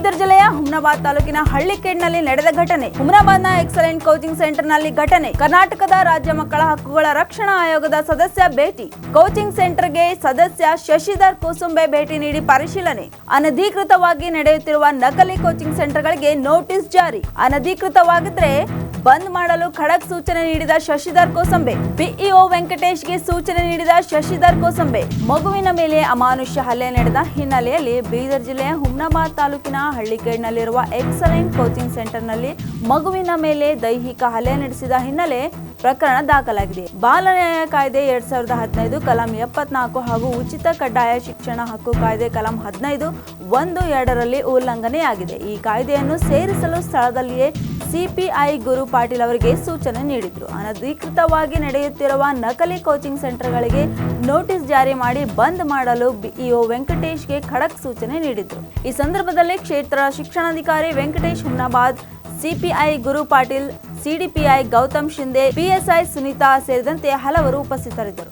ಬೀದರ್ ಜಿಲ್ಲೆಯ ಹುಮ್ನಾಬಾದ್ ತಾಲೂಕಿನ ಹಳ್ಳಿಕೇಡ್ನಲ್ಲಿ ನಡೆದ ಘಟನೆ. ಹುಮ್ನಾಬಾದ್ನ ಎಕ್ಸಲೆಂಟ್ ಕೋಚಿಂಗ್ ಸೆಂಟರ್ನಲ್ಲಿ ಘಟನೆ. ಕರ್ನಾಟಕದ ರಾಜ್ಯ ಮಕ್ಕಳ ಹಕ್ಕುಗಳ ರಕ್ಷಣಾ ಆಯೋಗದ ಸದಸ್ಯ ಭೇಟಿ. ಕೋಚಿಂಗ್ ಸೆಂಟರ್ಗೆ ಸದಸ್ಯ ಶಶಿಧರ್ ಕುಸುಂಬೆ ಭೇಟಿ ನೀಡಿ ಪರಿಶೀಲನೆ. ಅನಧಿಕೃತವಾಗಿ ನಡೆಯುತ್ತಿರುವ ನಕಲಿ ಕೋಚಿಂಗ್ ಸೆಂಟರ್ಗಳಿಗೆ ನೋಟಿಸ್ ಜಾರಿ. ಅನಧಿಕೃತವಾಗಿದ್ರೆ ಬಂದ್ ಮಾಡಲು ಖಡಕ್ ಸೂಚನೆ ನೀಡಿದ ಶಶಿಧರ್ ಕೋಸಂಬೆ. ಬಿಇಒ ವೆಂಕಟೇಶ್ಗೆ ಸೂಚನೆ ನೀಡಿದ ಶಶಿಧರ್ ಕೋಸಂಬೆ. ಮಗುವಿನ ಮೇಲೆ ಅಮಾನುಷ್ಯ ಹಲ್ಲೆ ನಡೆದ ಹಿನ್ನೆಲೆಯಲ್ಲಿ ಬೀದರ್ ಜಿಲ್ಲೆಯ ಹುಮ್ನಾಬಾದ್ ತಾಲೂಕಿನ ಹಳ್ಳಿಕೇಡ್ನಲ್ಲಿರುವ ಎಕ್ಸಲೆಂಟ್ ಕೋಚಿಂಗ್ ಸೆಂಟರ್ನಲ್ಲಿ ಮಗುವಿನ ಮೇಲೆ ದೈಹಿಕ ಹಲ್ಲೆ ನಡೆಸಿದ ಹಿನ್ನೆಲೆ ಪ್ರಕರಣ ದಾಖಲಾಗಿದೆ. ಬಾಲ ಕಾಯ್ದೆ ಎರಡ್ ಸಾವಿರದ ಹದಿನೈದು, ಕಲಂ ಎಪ್ಪತ್ನಾಲ್ಕು ಹಾಗೂ ಉಚಿತ ಕಡ್ಡಾಯ ಶಿಕ್ಷಣ ಹಕ್ಕು ಕಾಯ್ದೆ ಕಲಂ ಹದಿನೈದು, ಒಂದು ಎರಡರಲ್ಲಿ ಉಲ್ಲಂಘನೆಯಾಗಿದೆ. ಈ ಕಾಯ್ದೆಯನ್ನು ಸೇರಿಸಲು ಸ್ಥಳದಲ್ಲಿಯೇ ಸಿಪಿಐ ಗುರು ಪಾಟೀಲ್ ಅವರಿಗೆ ಸೂಚನೆ ನೀಡಿದ್ರು. ಅನಧಿಕೃತವಾಗಿ ನಡೆಯುತ್ತಿರುವ ನಕಲಿ ಕೋಚಿಂಗ್ ಸೆಂಟರ್ಗಳಿಗೆ ನೋಟಿಸ್ ಜಾರಿ ಮಾಡಿ ಬಂದ್ ಮಾಡಲು ಬಿಇಒ ವೆಂಕಟೇಶ್ಗೆ ಖಡಕ್ ಸೂಚನೆ ನೀಡಿದ್ರು. ಈ ಸಂದರ್ಭದಲ್ಲಿ ಕ್ಷೇತ್ರ ಶಿಕ್ಷಣಾಧಿಕಾರಿ Venkatesh Humnabad CPI Guru Patil, CDPI Gautam Shinde PSI Sunita ಸೇರಿದಂತೆ ಹಲವರು ಉಪಸ್ಥಿತರಿದ್ದರು.